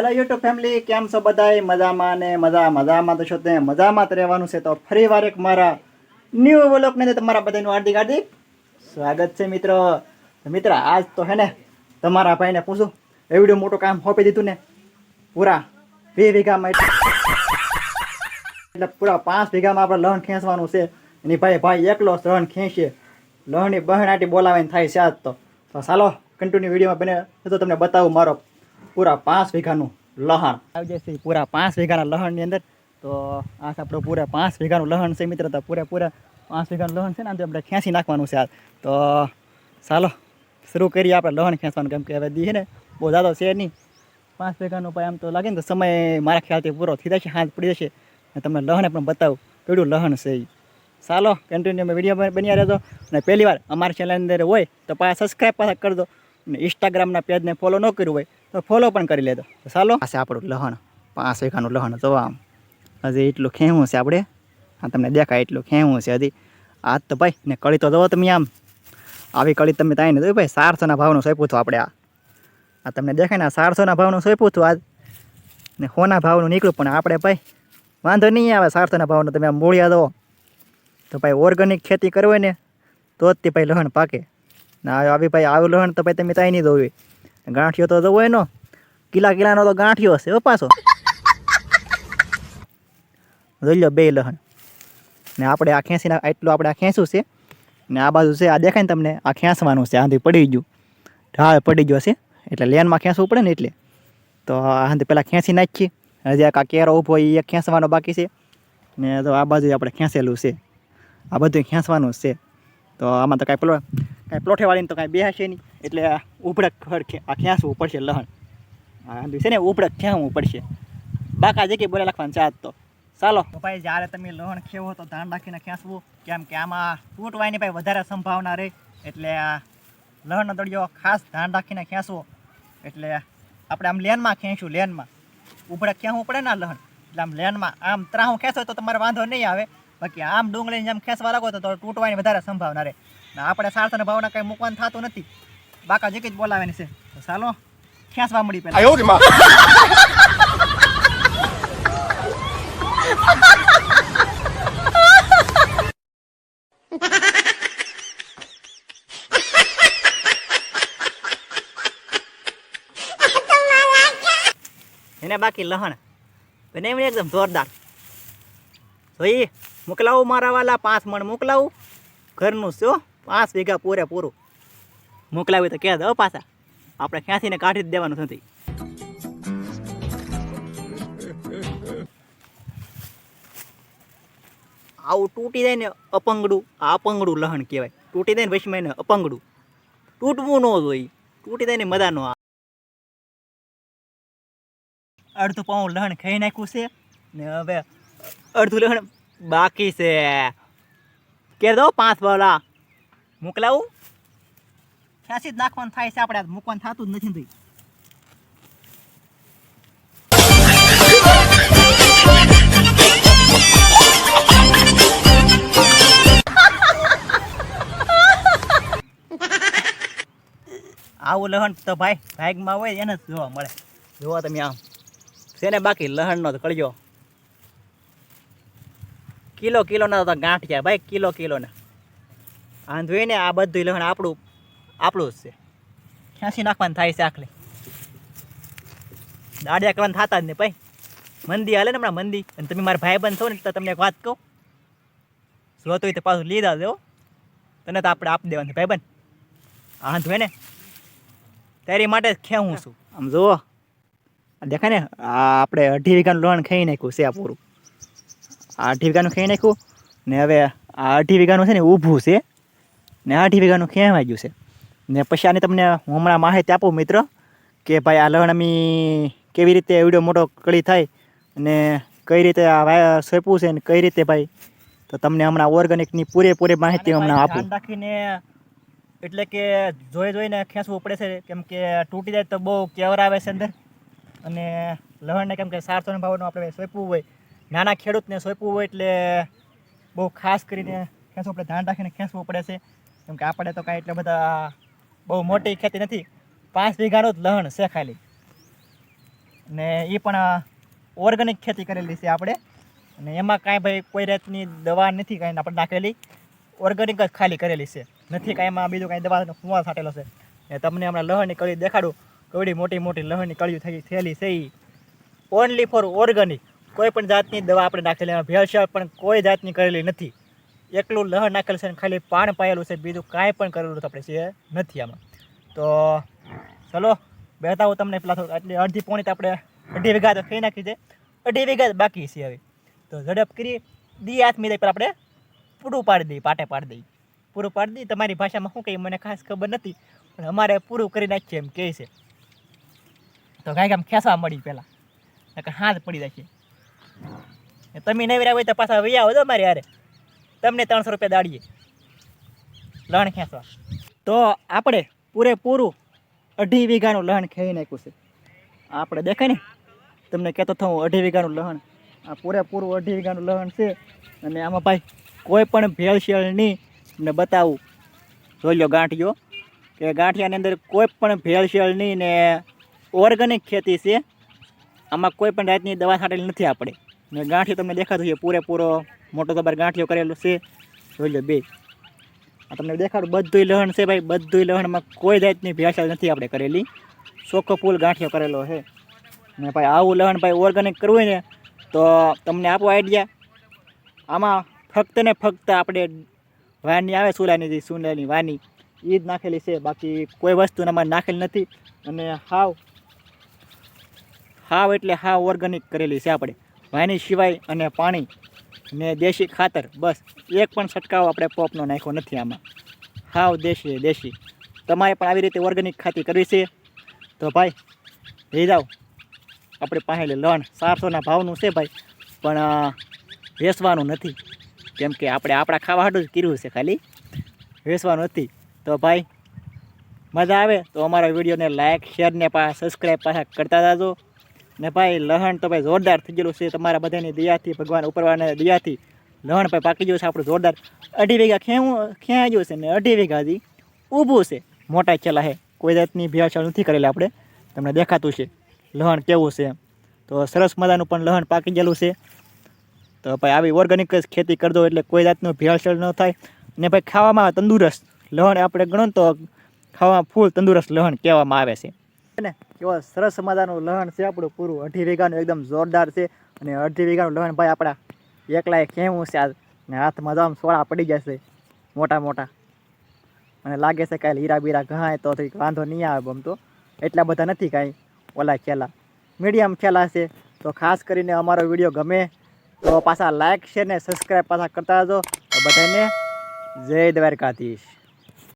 Hello YouTube family કેમ છો બધાય? મજામાં ને મજા, મજામાં તો છો તે મજામાં જ રહેવાનું છે તો ફરી વાર એક મારા ન્યૂ વ્લોગને તમારા બધાનું હાર્દિક હાર્દિક સ્વાગત છે મિત્રો. મિત્ર, આજ તો હે ને તમારા ભાઈને પૂછું. એવડું મોટું કામ સોંપી દીધું ને. પૂરા બે વીઘામાં એટલે પૂરા પાંચ વીઘામાં આપણે લહણ ખેંચવાનું છે. એની ભાઈ ભાઈ એકલો લહણ ખેંચે. લહણની બહેણાટી બોલાવીને થાય છે આજ તો. તો ચાલો કન્ટિન્યુ વિડીયોમાં બને. તો તમને બતાવું મારો પૂરા પાંચ વીઘાનું લહણ. આવી જશે પૂરા પાંચ વીઘાના લહણની અંદર. તો આ આપણું પૂરા પાંચ વીઘાનું લહણ છે મિત્ર. તો પૂરા પૂરા પાંચ વીઘાનું લહણ છે ને, આમ આપણે ખેંચી નાખવાનું છે આ તો ચાલો, શરૂ કરીએ આપણે લહણ ખેંચવાનું. કેમ કે હવે દી ને, બહુ જાદો છે નહીં. પાંચ વીઘાનું ભાઈ આમ તો લાગે ને, તો સમય મારા ખ્યાલથી પૂરો થઈ જશે હાથ પડી જશે. અને તમને લહણ પણ બતાવું, કેવડું લહણ છે એ ચાલો કન્ટિન્યુ અમે વીડિયો બન્યા રહેજો. અને પહેલી વાર અમારી ચેનલ અંદર હોય, તો પાછા સબસ્ક્રાઈબ પાછા કરી દો. અને ઇન્સ્ટાગ્રામના પેજને ફોલો ન કર્યું હોય તો ફોલો પણ કરી લેજો. તો ચાલો. પાસે આપણું લહણ. પાંચ વીઘાનું લહણ. જોવા આમ હજી એટલું ખેવું છે આપણે. આ તમને દેખાય એટલું ખેવું છે હજી. આ તો ભાઈ, ને કળી તો દો તમે આમ. આવી કળી તમે તાઈ ને ભાઈ, સારસોના ભાવનું સોંપ્યું હતું આપણે આ. આ તમને દેખાય ને આ સારસોના ભાવનું સોંપ્યું હતું આજ. ને સોના ભાવનું નીકળ્યું પણ આપણે ભાઈ, વાંધો નહીં આવે સારસોના ભાવનું, તમે આમ મૂળિયા દો. તો ભાઈ ઓર્ગેનિક ખેતી કરવી ને, તો જ તે ભાઈ લહણ પાકે. ના આવી ભાઈ, આવું લહણ તો ભાઈ તમે તાઈ નહીં દોવી ગાંઠિયો તો જવો એનો. કિલા કિલાનો તો ગાંઠિયો હશે પાછો. જોઈ લો બે લહણ. ને આપણે આ ખેંચીને એટલું આપણે આ ખેંચું છે. ને આ બાજુ છે, આ દેખાય ને તમને, આ ખેંચવાનું છે, આંધી પડી ગયું. ઢાળ પડી ગયો છે, એટલે લેનમાં ખેંચવું પડે ને એટલે. તો આંધી પહેલાં ખેંચી નાખીએ. હજી આ કેરો ઊભો એ ખેંચવાનો બાકી છે. ને તો આ બાજુ આપણે ખેંચેલું છે. આ બધું ખેંચવાનું છે. તો આમાં તો કાંઈ પ્લો કાંઈ પ્લોઠે વાળીને તો કાંઈ બેહાશે નહીં. એટલે આ ઉભડક આ ખેંચવું પડશે લહણ. આ છે ને ઉભડક ખેંચવું પડશે. બાકા જગ્યાએ બોલે લખવાનું ચાત તો. ચાલો. ભાઈ, જ્યારે તમે લહણ ખેવો તો ધ્યાન રાખીને ખેંચવું. કેમ કે આમાં તૂટવાની ભાઈ વધારે સંભાવના રહે. એટલે આ લહણનો દળિયો ખાસ ધ્યાન રાખીને ખેંચવો. એટલે આપણે આમ લેનમાં ખેંચું લેનમાં. ઉભડક ખેંચવું પડે ને લહણ. એટલે આમ લેનમાં, આમ ત્રાહું ખેંચો તો તમારે વાંધો નહીં આવે. બાકી આમ ડુંગળીની જેમ ખેંચવા લાગો તો તૂટવાની વધારે સંભાવના રહે. ને આપણે સાર્થના ભાવના કઈ મૂકવાનું થતું નથી. બાકા જે કંઈ જ બોલાવાની છે. તો ચાલો ખેંચવા મળી પહેલાં. એને બાકી લહણ. બનાવી એકદમ જોરદાર. જોઈ મોકલાવું મારા વાલા પાંચ મણ મોકલાવું. ઘરનું શું? પાંચ વીઘા પૂરે પૂરું. મોકલાવી તો કહે દો પાછા. આપણે ક્યાંથી ને કાઢી જ દેવાનું નથી. આવું તૂટી જાય ને અપંગડું, આ અપંગડું લહણ કહેવાય. તૂટી જાય ને વચમાં એને અપંગડું. તૂટવું ન જોઈએ. તૂટી જાય ને મજા ન આવે. અડધું પાઉં લહણ ખાઈ નાખ્યું છે ને હવે અડધું લહણ બાકી છે. કે દો પાંચ બોલા મોકલાવું? ક્યાંથી જ નાખવાનું થાય છે આપણે મૂકવાનું થતું જ નથી ભાઈ. આવું લહણ તો ભાઈ ભાગમાં હોય એને જ જોવા મળે. જોવા તમે આમ. છે ને બાકી લહણનો તો કળજો કિલો કિલોના તો ગાંઠિયા ભાઈ કિલો કિલોના. જોઈએ ને, આ બધું લખણ આપણું આપણું જ છે. ક્યાંથી નાખવાનું થાય છે આખલે. દાડિયા કરવાનું થતા જ નહીં ભાઈ. મંદી હાલે ને હમણાં મંદી. અને તમે મારા ભાઈ બંધ થો ને તો તમને એક વાત કહું. સ્લોતો તો પાછું લીધા દેવો તને તો આપણે આપી દેવાનું ભાઈ બંધ આ ધોય ને, તારી માટે ખેવું છું. આમ જુઓ. દેખાય ને આપણે અઢી વીઘાનું લોન ખાઈ નાખ્યું છે આ પૂરું. આ અઢી વીઘાનું ખાઈ નાખ્યું ને હવે આ અઢી વીઘાનું છે ને ઊભું છે. ને આઠ અઢી વીઘાનું ખેવાઈ ગયું છે? ને પછી આની તમને હું હમણાં માહિતી આપું મિત્ર કે ભાઈ આ લણ અમી કેવી રીતે એવડો મોટો કળી થાય અને કઈ રીતે આ વાય- સોંપવું છે ને કઈ રીતે ભાઈ? તો તમને હમણાં ઓર્ગેનિકની પૂરેપૂરી માહિતી હમણાં આપું. રાખીને એટલે કે જોઈ જોઈને ખેંચવું પડે છે કેમ કે તૂટી જાય તો બહુ કેવર આવે છે અંદર. અને લહણને કેમ કે સારસો ભાવનું આપણે સોંપવું હોય નાના ખેડૂતને સોંપવું હોય એટલે બહુ ખાસ કરીને ખેંચવું પડે ધ્યાન રાખીને ખેંચવું પડે છે. કેમ કે આપણે તો કાંઈ એટલા બધા બહુ મોટી ખેતી નથી. પાંચ વીઘાનું જ લહણ છે ખાલી. ને એ પણ ઓર્ગેનિક ખેતી કરેલી છે આપણે. અને એમાં કાંઈ ભાઈ કોઈ જાતની દવા નથી, કાંઈ આપણે નાખેલી. ઓર્ગેનિક જ ખાલી કરેલી છે. નથી કાંઈ એમાં બીજું કાંઈ દવાનો ફુવા છાંટેલો છે. ને તમને હમણાં લહણની કળી દેખાડું. કેવડી મોટી મોટી લહણની કળીઓ થઈ, થયેલી છે એ ઓનલી ફોર ઓર્ગેનિક કોઈ પણ જાતની દવા આપણે નાખેલી. એમાં ભેળસેળ પણ કોઈ જાતની કરેલી નથી. એકલું લહણ નાખેલું છે અને ખાલી પાણ પાયેલું છે, બીજું કાંઈ પણ કરેલું આપણે છે નથી આમાં. તો ચલો બતાવું તમને પેલા આટલી અડધી પોણી તો આપણે અઢી વીઘા તો ખાઈ નાખી છે. અઢી વીઘા બાકી છે હવે. તો ઝડપ કરી, દી હાથ દઈ પર આપણે પૂરું પાડી દઈએ, પાટે પાડી દઈએ. પૂરું પાડી દઈએ તમારી ભાષામાં શું કહીએ મને ખાસ ખબર નથી, પણ અમારે પૂરું કરી નાખીએ એમ કહે છે. તો કાંઈક આમ ખેંચવા મળી પહેલાં નકર હાથ પડી જશે તમે તમે નવરા હોય તો પાછા વૈયા આવો તો મારે યારે તમને ત્રણસો રૂપિયા દાડીએ. લણ ખેંચવા તો આપણે પૂરેપૂરું અઢી વીઘાનું લહણ ખેઈ નાખ્યું છે. આપણે દેખાય ને? તમને કહેતો થઉં અઢી વીઘાનું લહણ આ પૂરેપૂરું અઢી વીઘાનું લહણ છે. અને આમાં ભાઈ કોઈ પણ ભેળસેળ નહીં. ને બતાવું. જોઈ લો ગાંઠિયો. કે ગાંઠિયાની અંદર કોઈ પણ ભેળસેળ નહીં ને ઓર્ગેનિક ખેતી છે. આમાં કોઈ પણ જાતની દવા છાંટેલી નથી આપણે. ને ગાંઠિયો તમને દેખાતું છે, પૂરેપૂરો મોટો તો ગાંઠિયો કરેલો છે. જોઈ લો બે. આ તમને દેખાડું, બધુંય લહણ છે ભાઈ, બધુંય લહણમાં કોઈ જાતની ભેળસેળ નથી આપણે કરેલી. ચોખ્ખો ફૂલ ગાંઠિયો કરેલો છે. ને ભાઈ આવું લહણ ભાઈ ઓર્ગેનિક કરવું ને, તો તમને આપો આઈડિયા આમાં ફક્ત ને ફક્ત આપણે વાની આવે, સુલાની સુલાની વાની એ જ નાખેલી છે. બાકી કોઈ વસ્તુ અમારે નાખેલી નથી. અને હાવ હાવ એટલે હાવ ઓર્ગેનિક કરેલી છે આપણે. વાની સિવાય અને પાણી ને દેશી ખાતર, બસ એક પણ છંટકાવ આપણે પોપનો નાખ્યો નથી આમાં. હાવ દેશી દેશી. તમારે પણ આવી રીતે ઓર્ગેનિક ખાતી કરવી છે? તો ભાઈ, લઈ જાઓ. આપણે પાસે લણ ચારસોના ભાવનું છે ભાઈ, પણ વેસવાનું નથી. કેમ કે આપણે આપણા ખાવા હાટું જ કર્યું છે ખાલી. વેચવાનું નથી. તો ભાઈ, મજા આવે તો અમારા વિડીયોને લાઇક શેર ને પા સબસ્ક્રાઈબ પાછા કરતા જાજો. ને ભાઈ, લહણ તો ભાઈ જોરદાર થઈ ગયેલું છે. તમારા બધાની દયાથી, ભગવાન ઉપરવાના દયાથી લહણ ભાઈ પાકી ગયું છે, આપણું જોરદાર. અઢી વીઘા ખેવું ખેંચી ગયું છે ને, અઢી વીઘા હજી ઊભું છે. મોટા ચેલા છે કોઈ જાતની ભેળસેળ નથી કરેલી આપણે. તમને દેખાતું છે. લહણ કેવું છે તો સરસ મજાનું પણ લહણ પાકી ગયેલું છે. તો ભાઈ આવી ઓર્ગેનિક જ ખેતી કરજો એટલે કોઈ જાતનું ભેળસેળ ન થાય. ને ભાઈ ખાવામાં તંદુરસ્ત લહણ આપણે ગણો તો ખાવામાં ફૂલ તંદુરસ્ત લહણ કહેવામાં આવે છે. ને, કેવો સરસ મજાનું લહણ છે આપણું પૂરું. અઢી વીઘાનું એકદમ જોરદાર છે અને અઢી વીઘાનું લહણ ભાઈ આપણા એકલાએ કેવું છે આજ. ને હાથમાં તો સોળા પડી જશે મોટા મોટા. અને લાગે છે કાંઈ હીરા બીરા ઘાય તો વાંધો નહીં આવે આમ તો. એટલા બધા નથી કાંઈ, ઓલા ખેલા. મીડિયમ ખેલા છે, તો ખાસ કરીને અમારો વીડિયો ગમે તો પાછા લાઇક શેર ને સબસ્ક્રાઈબ પાછા કરતા જજો બધાને જય દ્વારકાધીશ.